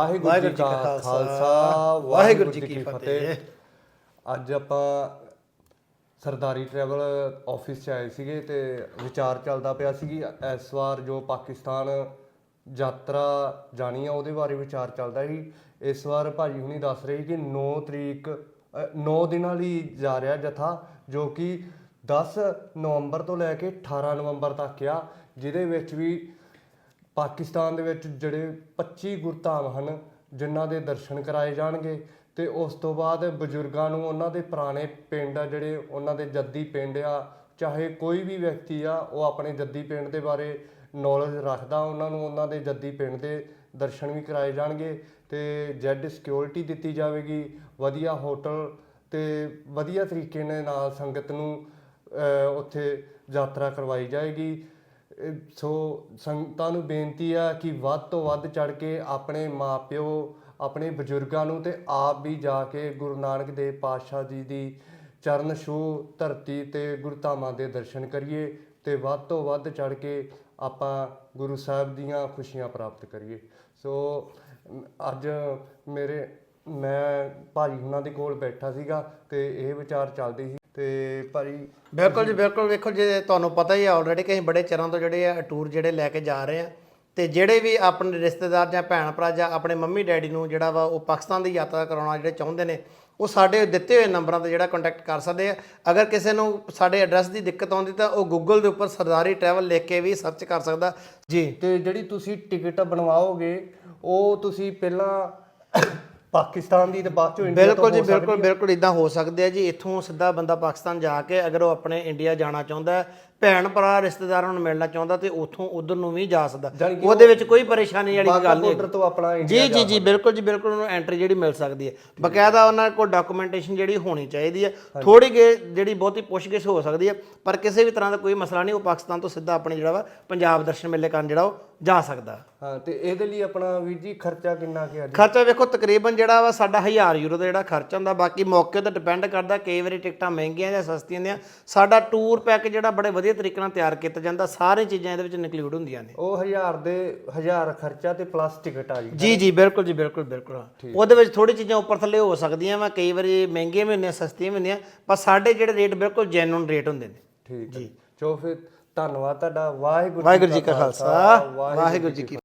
ਵਾਹਿਗੁਰੂ ਜੀ ਕਾ ਖਾਲਸਾ ਵਾਹਿਗੁਰੂ ਜੀ ਕੀ ਫਤਿਹ। ਅੱਜ ਆਪਾਂ ਸਰਦਾਰੀ ਟਰੈਵਲ ਆਫਿਸ 'ਚ ਆਏ ਸੀਗੇ ਤੇ ਵਿਚਾਰ ਚੱਲਦਾ ਪਿਆ ਸੀ ਕਿ ਇਸ ਵਾਰ ਜੋ ਪਾਕਿਸਤਾਨ ਯਾਤਰਾ ਜਾਣੀ ਆ ਉਹਦੇ ਬਾਰੇ ਵਿਚਾਰ ਚੱਲਦਾ ਸੀ। ਇਸ ਵਾਰ ਭਾਜੀ ਹੁਣੀ ਦੱਸ ਰਹੇ ਕਿ 9 ਤਰੀਕ 9 ਦਿਨਾਂ ਲਈ ਜਾ ਰਿਹਾ ਜਥਾ ਜੋ ਕਿ 10 ਨਵੰਬਰ ਤੋਂ ਲੈ ਕੇ 18 ਨਵੰਬਰ ਤੱਕ ਆ ਜਿਹਦੇ ਵਿੱਚ ਵੀ ਪਾਕਿਸਤਾਨ ਦੇ ਵਿੱਚ ਜਿਹੜੇ 25 ਗੁਰਧਾਮ ਹਨ, ਜਿਨ੍ਹਾਂ ਦੇ ਦਰਸ਼ਨ ਕਰਾਏ ਜਾਣਗੇ ਤੇ ਉਸ ਤੋਂ ਬਾਅਦ ਬਜ਼ੁਰਗਾਂ ਨੂੰ ਉਹਨਾਂ ਦੇ ਪੁਰਾਣੇ ਪਿੰਡ ਆ ਜਿਹੜੇ ਉਹਨਾਂ ਦੇ ਜੱਦੀ ਪਿੰਡ ਆ, ਚਾਹੇ ਕੋਈ ਵੀ ਵਿਅਕਤੀ ਆ, ਉਹ ਆਪਣੇ ਜੱਦੀ ਪਿੰਡ ਦੇ ਬਾਰੇ ਨੌਲੇਜ ਰੱਖਦਾ, ਉਹਨਾਂ ਨੂੰ ਉਹਨਾਂ ਦੇ ਜੱਦੀ ਪਿੰਡ ਦੇ ਦਰਸ਼ਨ ਵੀ ਕਰਾਏ ਜਾਣਗੇ ਤੇ ਜੈਡ ਸਿਕਿਉਰਿਟੀ ਦਿੱਤੀ ਜਾਵੇਗੀ, ਵਧੀਆ ਹੋਟਲ ਤੇ ਵਧੀਆ ਤਰੀਕੇ ਨਾਲ ਸੰਗਤ ਨੂੰ ਉੱਥੇ ਯਾਤਰਾ ਕਰਵਾਈ ਜਾਏਗੀ। ਸੋ ਸੰਗਤਾਂ ਨੂੰ ਬੇਨਤੀ ਆ ਕਿ ਵੱਧ ਤੋਂ ਵੱਧ ਚੜ ਕੇ ਆਪਣੇ ਮਾਪਿਓ, ਆਪਣੇ ਬਜ਼ੁਰਗਾਂ ਨੂੰ ਤੇ ਆਪ ਵੀ ਜਾ ਕੇ ਗੁਰੂ ਨਾਨਕ ਦੇਵ ਪਾਤਸ਼ਾਹ ਜੀ ਦੀ ਚਰਨ ਛੂਹ ਧਰਤੀ ਤੇ ਗੁਰਧਾਮਾਂ ਦੇ ਦਰਸ਼ਨ ਕਰੀਏ ਤੇ ਵੱਧ ਤੋਂ ਵੱਧ ਚੜ ਕੇ ਆਪਾਂ ਗੁਰੂ ਸਾਹਿਬ ਦੀਆਂ ਖੁਸ਼ੀਆਂ ਪ੍ਰਾਪਤ ਕਰੀਏ। ਸੋ ਅੱਜ ਮੇਰੇ, ਮੈਂ ਭਾਜੀ ਹੁਣਾਂ ਦੇ ਕੋਲ ਬੈਠਾ ਸੀਗਾ ਤੇ ਇਹ ਵਿਚਾਰ ਚੱਲਦੇ ਸੀ ਤੇ ਭਾਜੀ ਬਿਲਕੁਲ ਜੀ, ਬਿਲਕੁਲ ਵੇਖੋ ਜੇ ਤੁਹਾਨੂੰ ਪਤਾ ਹੀ ਆ ਆਲਰੇਡੀ ਕਿ ਅਸੀਂ ਬੜੇ ਚਿਰਾਂ ਤੋਂ ਜਿਹੜੇ ਆ ਟੂਰ ਜਿਹੜੇ ਲੈ ਕੇ ਜਾ ਰਹੇ ਆ। ਤੇ ਜਿਹੜੇ ਵੀ ਆਪਣੇ ਰਿਸ਼ਤੇਦਾਰ ਜਾਂ ਭੈਣ ਭਰਾ ਜਾਂ ਆਪਣੇ ਮੰਮੀ ਡੈਡੀ ਨੂੰ ਜਿਹੜਾ ਵਾ ਉਹ ਪਾਕਿਸਤਾਨ ਦੀ ਯਾਤਰਾ ਕਰਾਉਣਾ ਜਿਹੜੇ ਚਾਹੁੰਦੇ ਨੇ, ਉਹ ਸਾਡੇ ਦਿੱਤੇ ਹੋਏ ਨੰਬਰਾਂ ਤੇ ਜਿਹੜਾ ਕੰਟੈਕਟ ਕਰ ਸਕਦੇ ਆ। ਅਗਰ ਕਿਸੇ ਨੂੰ ਸਾਡੇ ਐਡਰੈਸ ਦੀ ਦਿੱਕਤ ਆਉਂਦੀ ਤਾਂ ਉਹ ਗੂਗਲ ਦੇ ਉੱਪਰ ਸਰਦਾਰੀ ਟਰੈਵਲ ਲਿਖ ਕੇ ਵੀ ਸਰਚ ਕਰ ਸਕਦਾ। ਜੀ, ਤੇ ਜਿਹੜੀ ਤੁਸੀਂ ਟਿਕਟ ਬਣਵਾਓਗੇ, ਉਹ ਤੁਸੀਂ ਪਹਿਲਾਂ ਪਾਕਿਸਤਾਨ ਦੀ ਤੇ ਬਾਅਦ ਚੋਂ ਇੰਡੀਆ ਬਿਲਕੁਲ ਜੀ ਬਿਲਕੁਲ ਬਿਲਕੁਲ ਇਦਾਂ ਹੋ ਸਕਦੇ ਆ ਜੀ। ਇੱਥੋਂ ਸਿੱਧਾ ਬੰਦਾ ਪਾਕਿਸਤਾਨ ਜਾ ਕੇ ਅਗਰ ਉਹ ਆਪਣੇ ਇੰਡੀਆ ਜਾਣਾ ਚਾਹੁੰਦਾ ਹੈ ਭੈਣ ਭਰਾ ਰਿਸ਼ਤੇਦਾਰਾਂ ਨੂੰ ਮਿਲਣਾ ਚਾਹੁੰਦਾ ਤੇ ਉੱਥੋਂ ਉਧਰ ਨੂੰ ਵੀ ਜਾ ਸਕਦਾ। ਉਹਦੇ ਵਿੱਚ ਕੋਈ ਪਰੇਸ਼ਾਨੀ ਵਾਲੀ ਗੱਲ ਨਹੀਂ ਤੋਂ ਆਪਣਾ ਜੀ ਜੀ ਜੀ ਬਿਲਕੁਲ ਜੀ ਬਿਲਕੁਲ ਉਹਨੂੰ ਐਂਟਰੀ ਜਿਹੜੀ ਮਿਲ ਸਕਦੀ ਹੈ। ਬਕਾਇਦਾ ਉਹਨਾਂ ਕੋਲ ਡਾਕੂਮੈਂਟੇਸ਼ਨ ਜਿਹੜੀ ਹੋਣੀ ਚਾਹੀਦੀ ਹੈ। ਥੋੜੀ ਜਿਹੜੀ ਬਹੁਤੀ ਪੁੱਛਗਿੱਛ ਹੋ ਸਕਦੀ ਹੈ ਪਰ ਕਿਸੇ ਵੀ ਤਰ੍ਹਾਂ ਦਾ ਕੋਈ ਮਸਲਾ ਨਹੀਂ ਉਹ ਪਾਕਿਸਤਾਨ ਤੋਂ ਸਿੱਧਾ ਆਪਣੇ ਜਿਹੜਾ ਵਾ ਪੰਜਾਬ ਦਰਸ਼ਨ ਮੇਲੇ ਕਰਨ ਜਿਹੜਾ ਉਹ ਜਾ ਸਕਦਾ। ਹਾਂ ਤੇ ਇਹਦੇ ਲਈ ਆਪਣਾ ਵੀਰ ਜੀ ਖਰਚਾ ਕਿੰਨਾ ਕਿ ਅੱਜ ਖਰਚਾ ਵੇਖੋ ਤਕਰੀਬਨ ਜਿਹੜਾ ਵਾ ਸਾਡਾ 1000 ਯੂਰੋ ਦਾ ਜਿਹੜਾ ਖਰਚਾ ਹੁੰਦਾ ਬਾਕੀ ਮੌਕੇ ਤੇ ਡਿਪੈਂਡ ਕਰਦਾ ਕਈ ਵਾਰੀ ਟਿਕਟਾਂ ਮਹਿੰਗੀਆਂ ਜਾਂ ਸਸਤੀਆਂ ਹੁੰਦੀਆਂ ਸਾਡਾ ਟੂਰ ਪੈਕ ਜਿਹੜਾ ਬੜੇ ਵਧੀਆ ਤਰੀਕੇ ਨਾਲ ਤਿਆਰ ਕੀਤਾ ਜਾਂਦਾ ਸਾਰੀਆਂ ਚੀਜ਼ਾਂ ਇਹਦੇ ਵਿੱਚ ਇਨਕਲੂਡ ਹੁੰਦੀਆਂ ਨੇ। ਉਹ 1000 ਦੇ 1000 ਖਰਚਾ ਤੇ ਪਲੱਸ ਟਿਕਟ ਆ ਜੀ। ਜੀ ਜੀ ਬਿਲਕੁਲ ਜੀ ਬਿਲਕੁਲ ਬਿਲਕੁਲ। ਉਹਦੇ ਵਿੱਚ ਥੋੜੀ ਚੀਜ਼ਾਂ ਉੱਪਰ ਥੱਲੇ ਹੋ ਸਕਦੀਆਂ ਵਾ ਕਈ ਵਾਰੀ ਮਹਿੰਗੀਆਂ ਵੀ ਹੁੰਦੀਆਂ ਸਸਤੀਆਂ ਵੀ ਹੁੰਦੀਆਂ ਪਰ ਸਾਡੇ ਜਿਹੜੇ ਰੇਟ ਬਿਲਕੁਲ ਜੈਨੂਨ ਰੇਟ ਹੁੰਦੇ ਨੇ। ਠੀਕ ਜੀ। ਚੋ ਫਿਰ ਧੰਨਵਾਦ ਤੁਹਾਡਾ। ਵਾਹਿਗੁਰੂ ਵਾਹਿਗੁਰੂ ਜੀ ਕਾ ਖਾਲਸਾ। ਵਾਹਿਗੁਰੂ ਜੀ ਕੀ